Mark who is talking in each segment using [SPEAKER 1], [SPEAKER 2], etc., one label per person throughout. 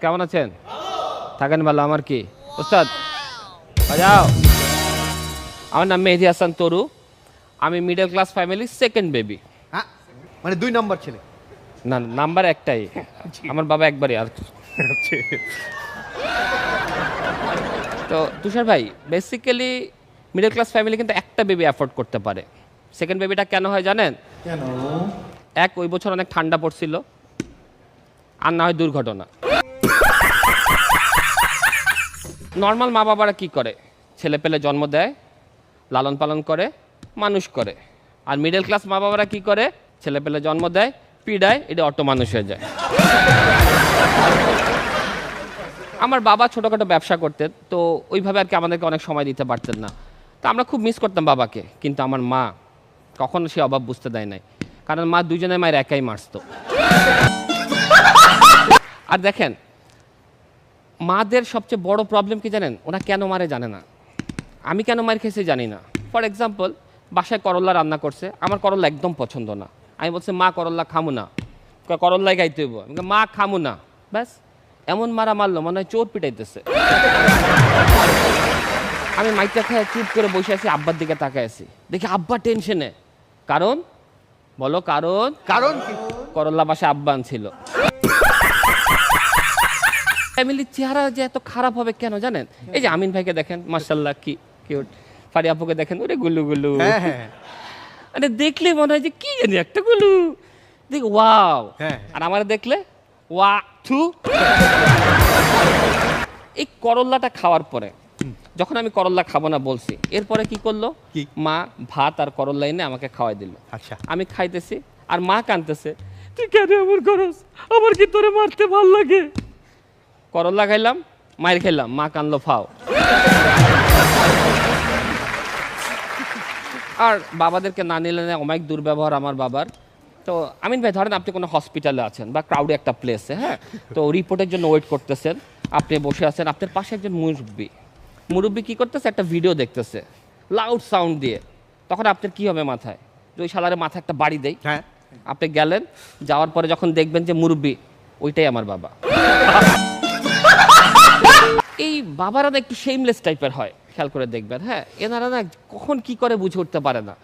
[SPEAKER 1] কেমন আছেন? থাকেন ভালো আমার কি? উস্তাদ বাজাও। আমার নাম মেহেদি হাসান তরু। আমি middle class family second baby
[SPEAKER 2] হ্যাঁ মানে দুই নম্বর ছেলে।
[SPEAKER 1] না নাম্বার একটাই। আমার বাবা একবারই আর তো তুষার ভাই বেসিক্যালি মিডল ক্লাস ফ্যামিলি কিন্তু একটা বেবি অ্যাফোর্ড করতে পারে। সেকেন্ড বেবিটা কেন হয় জানেন?
[SPEAKER 2] কেন?
[SPEAKER 1] এক ওই বছর অনেক ঠান্ডা পড়ছিল। আর না হয় দুর্ঘটনা। নর্মাল মা বাবারা কি করে? ছেলে পেলে জন্ম দেয়, লালন পালন করে, মানুষ করে। আর মিডল ক্লাস মা বাবারা কি করে? ছেলে পেলে জন্ম দেয়, পিডায়, এটা অটো মানুষ হয়ে যায়। আমার বাবা ছোটোখাটো ব্যবসা করতেন, তো ওইভাবে আর কি আমাদেরকে অনেক সময় দিতে পারতেন না। তো আমরা খুব মিস করতাম বাবাকে, কিন্তু আমার মা কখনো সে অভাব বুঝতে দেয় নাই। কারণ মা দুজনে মায়ের একাই মারতো। আর দেখেন মাদের সবচেয়ে বড় প্রবলেম কি জানেন? ওরা কেন মারে জানে না। আমি কেন মার খেয়েছি জানি না। ফর এক্সাম্পল বাসায় করল্লা রান্না করছে আমার করল্লা একদম পছন্দ না। আমি বলছি মা করল্লা খামু না। করল্লাই গাইতে হইব। মা খামু না। ব্যাস এমন মারা মারলো মনে হয় চোর পিটাইতেছে। আমি মাইকটা খেয়ে চুপ করে বসে আছি আব্বার দিকে তাকায় আছি। দেখি আব্বা টেনশনে কারণ? বলো কারণ?
[SPEAKER 2] কারণ
[SPEAKER 1] করল্লা বাসা আব্বান ছিল ফ্যামিলির চেহারা যে এত খারাপ হবে কেন জানেন? এই যে আমিন ভাইকে দেখেন মার্শাল্লাহ কি কিউট ফারি আপুকে দেখেন ওরে গুলু গুলু
[SPEAKER 2] হ্যাঁ হ্যাঁ।
[SPEAKER 1] মানে দেখলে মনে হয় যে কি জানি একটা গুলু দেখ ওয়াও।
[SPEAKER 2] হ্যাঁ।
[SPEAKER 1] আর আমার দেখলে ওয়া থু। এই করল্লাটা খাওয়ার পরে যখন আমি করল্লা খাব না বলছি এরপরে কি করল?
[SPEAKER 2] কি?
[SPEAKER 1] মা ভাত আর করল্লা এনে আমাকে খাওয়াই দিল।
[SPEAKER 2] আচ্ছা।
[SPEAKER 1] আমি খাইতেছি আর মা কানতেছে তুই কেন আমার করস আমার কি তোরে মারতে ভালো লাগে? করল্লা খাইলাম মায়ের খেলাম মা কানলো ফাও। আর বাবাদেরকে না নিলে না অনেক দুর্ব্যবহার আমার বাবার। তো আমিন ভাই ধরেন আপনি কোনো হসপিটালে আছেন বা ক্রাউডে একটা প্লেসে হ্যাঁ? তো রিপোর্টের জন্য ওয়েট করতেছেন আপনি বসে আছেন আপনার পাশে একজন মুরব্বী। মুরব্বী কী করতেছে? একটা ভিডিও দেখতেছে লাউড সাউন্ড দিয়ে। তখন আপনার কি হবে মাথায়? যে ওই শালারে মাথায় একটা বাড়ি দেয়
[SPEAKER 2] হ্যাঁ।
[SPEAKER 1] আপনি গেলেন যাওয়ার পরে যখন দেখবেন যে মুরব্বী ওইটাই আমার বাবা। বাবারা না একটু শেমলেস টাইপের হয়, খেয়াল করে দেখবেন হ্যাঁ? এনারা না কখন কি করে বুঝে উঠতে পারে না।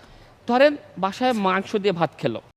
[SPEAKER 1] ধরেন বাসায় মাংস দিয়ে ভাত খেলো।